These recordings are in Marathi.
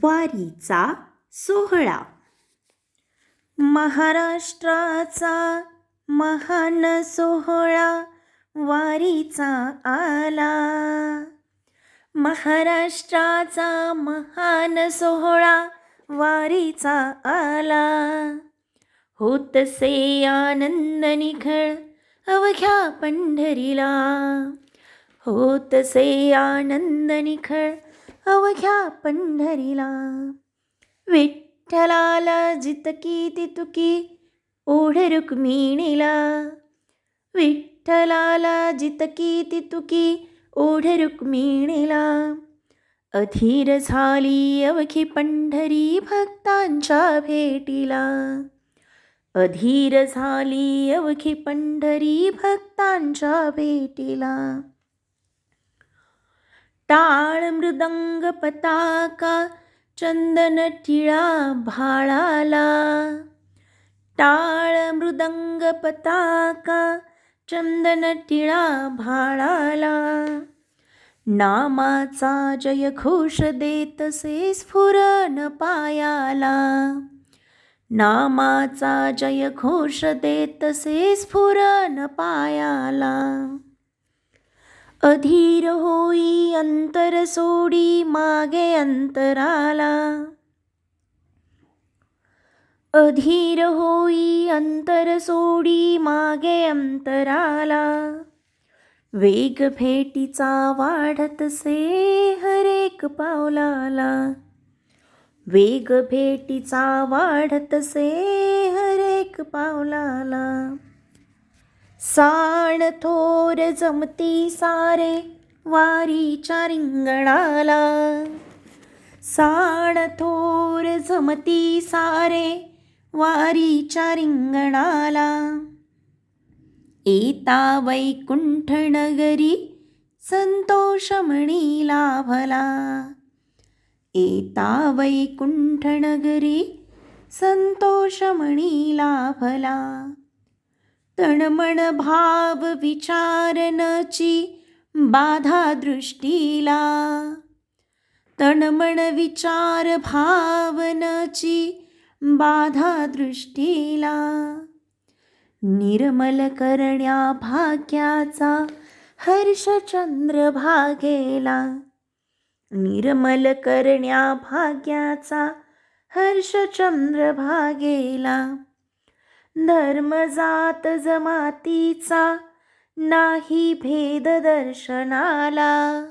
वारीचा सोहळा. महाराष्ट्राचा महान सोहळा वारीचा आला. महाराष्ट्राचा महान सोहळा वारीचा आला. होतसे आनंद निखळ अवघ्या पंढरीला. होतसे आनंद निखळ अवघ्या पंढरीला. विठ्ठलाला जितकी तितुकी ओढ रुक्मिणीला. विठ्ठलाला जितकी तितुकी ओढ रुक्मिणीला. अधीर झाली अवघी पंढरी भक्तांच्या भेटीला. अधीर झाली अवघी पंढरी भक्तांच्या भेटीला. टाळ मृदंग पताका चंदन टिळा भाळाला. टाळ मृदंग पताका चंदन टिळा भाळाला. नामाचा जय घोष देतसे स्फुरन पायाला. नामाचा जय घोष देतसे स्फुरन पायाला. अधीर होई अंतर सोडी मागे अंतराला. अधीर होई अंतर सोडी मागे अंतराला. वेग भेटीचा वाढतसे हरेक पावलाला. वेग भेटीचा वाढतसे हरेक पावलाला. साण थोर जमती सारे वारीच्या रिंगणाला. साण थोर जमती सारे वारीच्या रिंगणाला. एता वैकुंठ नगरी संतोषमणी लाभला. एता वैकुंठ नगरी संतोषमणी लाभला. तणमण भाव विचारनची बाधा दृष्टीला तणमण विचार भावनची बाधा दृष्टीला निर्मल करण्या भाग्याचा हर्षचंद्र भागेला निर्मल करण्या भाग्याचा हर्षचंद्र भागेला धर्म जात जमातीचा नाही भेद दर्शनाला.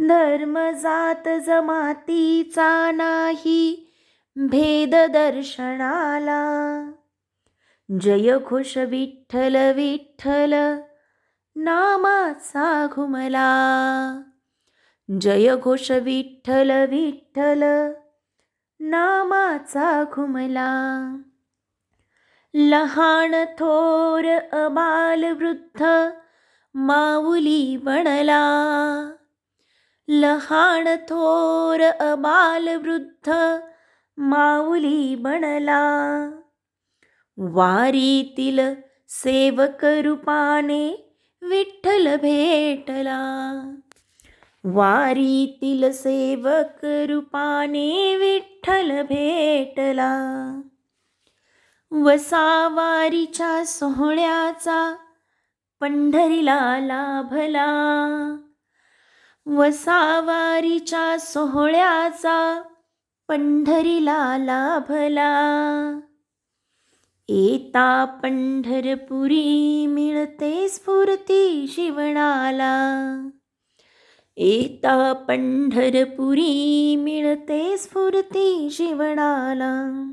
धर्म जात जमातीचा नाही भेद दर्शनाला. जय घोष विठ्ठल विठ्ठल नामाचा घुमला. जय घोष विठ्ठल विठ्ठल नामाचा घुमला. लहान थोर अबाल वृद्ध माऊली बनला लहान थोर अबाल वृद्ध माऊली बनला वारीतील सेवक रूपाने विठ्ठल भेटला. वारीतील सेवक रूपाने विठ्ठल भेटला. वसावारीच्या सोहळ्याचा पंढरीला लाभला. वसावारीच्या सोहळ्याचा पंढरीला लाभला. येता पंढरपुरी मिळते स्फूर्ती शिवणाला. येता पंढरपुरी मिळते स्फूर्ती शिवणाला.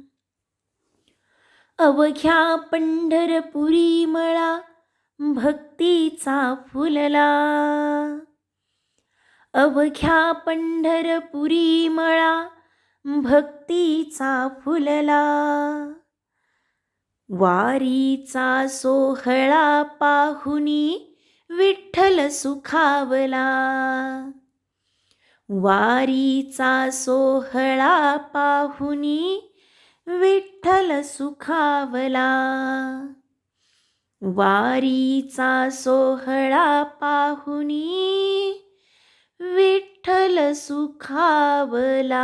अवघ्या पंढरपुरी मळा भक्तीचा फुलला. अवघ्या पंढरपुरी मळा भक्तीचा फुलला. वारीचा सोहळा पाहुनी विठ्ठल सुखावला. वारीचा सोहळा पाहुनी विठ्ठल सुखावला. वारीचा सोहळा पाहुनी विठ्ठल सुखावला.